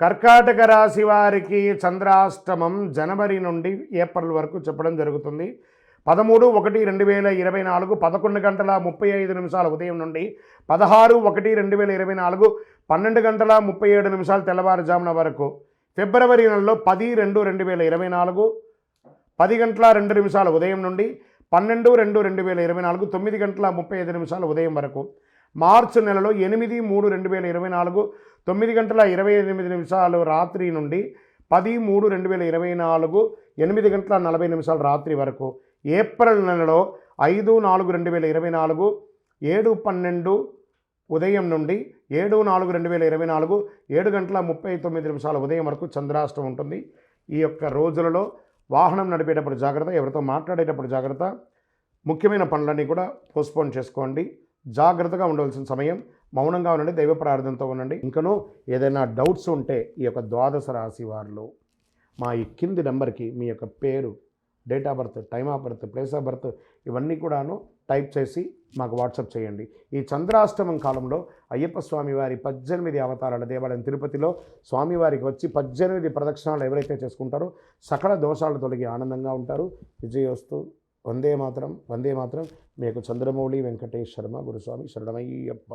కర్కాటక రాశి వారికి చంద్రాష్టమం జనవరి నుండి ఏప్రిల్ వరకు చెప్పడం జరుగుతుంది. పదమూడు ఒకటి రెండు వేల ఇరవై నాలుగు పదకొండు గంటల ముప్పై ఐదు నిమిషాల ఉదయం నుండి పదహారు ఒకటి రెండు వేల ఇరవై నాలుగు పన్నెండు గంటల ముప్పై ఏడు నిమిషాలు తెల్లవారుజామున వరకు. ఫిబ్రవరి నెలలో పది రెండు రెండు వేల ఇరవై నాలుగు పది గంటల రెండు నిమిషాల ఉదయం నుండి పన్నెండు రెండు రెండు వేల ఇరవై నాలుగు తొమ్మిది గంటల ముప్పై ఐదు నిమిషాల ఉదయం వరకు. మార్చి నెలలో ఎనిమిది మూడు రెండు వేల ఇరవై నాలుగు తొమ్మిది గంటల ఇరవై ఎనిమిది నిమిషాలు రాత్రి నుండి పది మూడు రెండు వేల ఇరవై నాలుగు ఎనిమిది గంటల నలభై నిమిషాలు రాత్రి వరకు. ఏప్రిల్ నెలలో ఐదు నాలుగు రెండు వేల ఇరవై నాలుగు ఏడు పన్నెండు ఉదయం నుండి ఏడు నాలుగు రెండు వేల ఇరవై నాలుగు ఏడు గంటల ముప్పై తొమ్మిది నిమిషాల ఉదయం వరకు చంద్రాష్టం ఉంటుంది. ఈ యొక్క రోజులలో వాహనం నడిపేటప్పుడు జాగ్రత్త ఎవరితో మాట్లాడేటప్పుడు జాగ్రత్త. ముఖ్యమైన పనులన్నీ కూడా పోస్ట్పోన్ చేసుకోండి. జాగ్రత్తగా ఉండవలసిన సమయం. మౌనంగా ఉండండి దైవ ప్రార్థనతో ఉండండి. ఇంకనూ ఏదైనా డౌట్స్ ఉంటే ఈ యొక్క ద్వాదశ రాశి వారిలో మా ఈ కింది నెంబర్కి మీ యొక్క పేరు date of birth time of birth place of birth ఇవన్నీ కూడాను టైప్ చేసి మాకు వాట్సాప్ చేయండి. ఈ చంద్రాష్టమం కాలంలో అయ్యప్ప స్వామి వారి పద్దెనిమిది అవతారాల దేవాలయం తిరుపతిలో స్వామివారికి వచ్చి పద్దెనిమిది ప్రదక్షిణాలు ఎవరైతే చేసుకుంటారో సకల దోషాలు తొలగి ఆనందంగా ఉంటారు. విజయోస్తు. వందే మాత్రం వందే మాత్రం. మీకు చంద్రమౌళి వెంకటేష్ శర్మ గురుస్వామి శరణమయ్యప్ప.